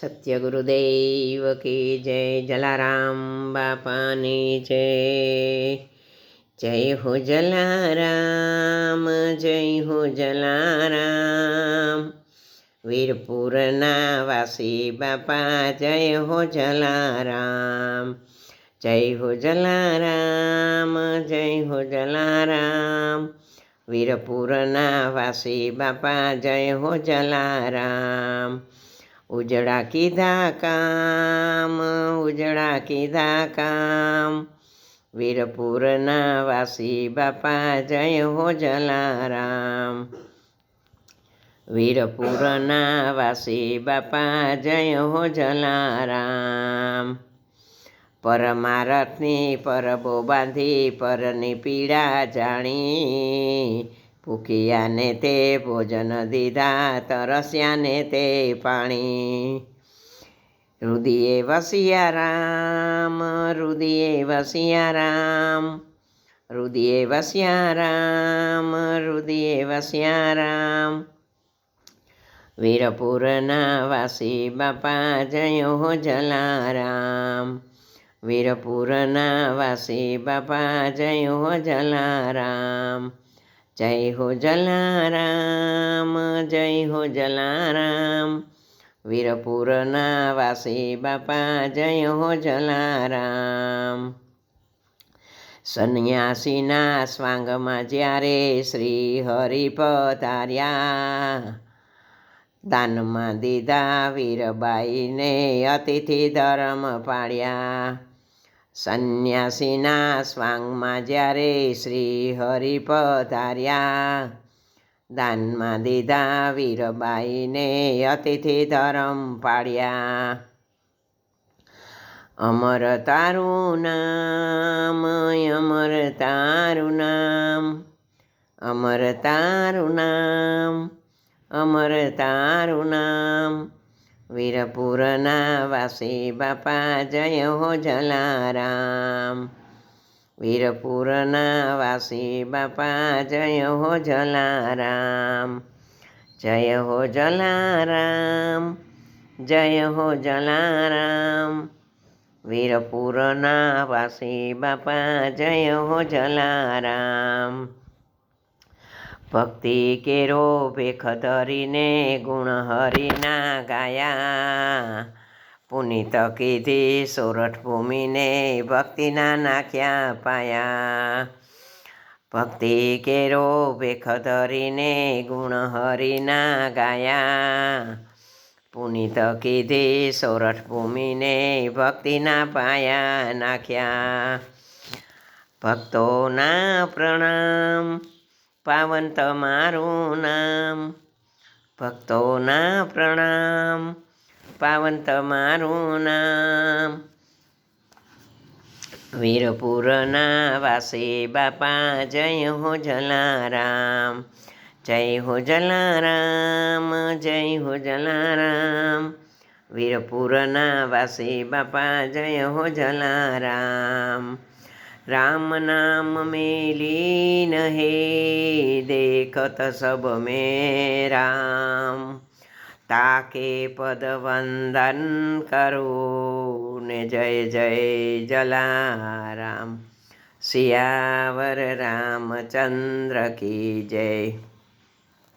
સત્ય ગુરુદેવ કી જય જલારામ બાપાની જય. જય હો જલારામ, જય હો જલારામ. વીરપુરના વાસી બાપા, જય હો જલારામ. જય હો જલારામ, જય હો જલારામ. વીરપુરના વાસી બાપા, જય હો જલારામ. ઉજળા કીધા કામ, ઉજળા કીધા કામ. વીરપુરના વાસી બાપા જય હો જલારામ. વીરપુરના વાસી બાપા જય હો જલારામ. પરમારથની પરબો બાંધી પરની પીડા જાણી. ભૂખિયાને તે ભોજન દીધા, તરસ્યાને તે પાણી. રુદિએ વસિયા રામ રુદિએ વસિયા રામ રુદિએ વસ્યા રામ રુદિએ વસ્યા રામ. વીરપુરના વાસી બાપા જયો હો જલારામ. વીરપુરના વાસી બાપા જયો હો જલારામ. જય હો જલારામ, જય હો જલારામ. વીરપુરના વાસી બાપા, જય હો જલારામ. સંન્યાસીના સ્વાંગમાં જ્યારે શ્રી હરિ પધાર્યા, દાનમાં દીધા વીરબાઈને અતિથિ ધર્મ પાડ્યા. સંન્યાસીના સ્વાંગમાં જ્યારે શ્રી હરિ પધાર્યા, દાનમાં દીધા વીરબાઈને અતિથિ ધરમ પાડ્યા. અમર તારું નામ, અમર તારું નામ, અમર તારું નામ, અમર તારું નામ વીરપુરના વાસી બાપા જય હો જલારામ વીરપુરના વાસી બાપા જય હો જલારામ જય હો જલારામ જય હો જલારામ વીરપુરના વાસી બાપા જય હો જલારામ ભક્તિ કેરો ભેખ ધરીને ગુણ હરિના ગાયા. પુનિત કીધી સોરઠ ભૂમિને ભક્તિના નાખ્યા પાયા. ભક્તિ કેરો ભેખ ધરીને ગુણ હરિના ગાયા. પુનિત કીધી સોરઠ ભૂમિને ભક્તિના પાયા નાખ્યા. ભક્તોના પ્રણામ. પાવન તમારું નામ, ભક્તોના પ્રણામ. પાવન તમારું નામ. વીરપુરના વાસે બાપા, જય હો જલારામ, જય હો જલારામ, જય હો જલારામ. વીરપુરના વાસે બાપા, જય હો જલારામ. राम नाम में लीन है देखत सब में राम ताके पद वंदन करो ने जय जय जलाराम सियावर रामचंद्र की जय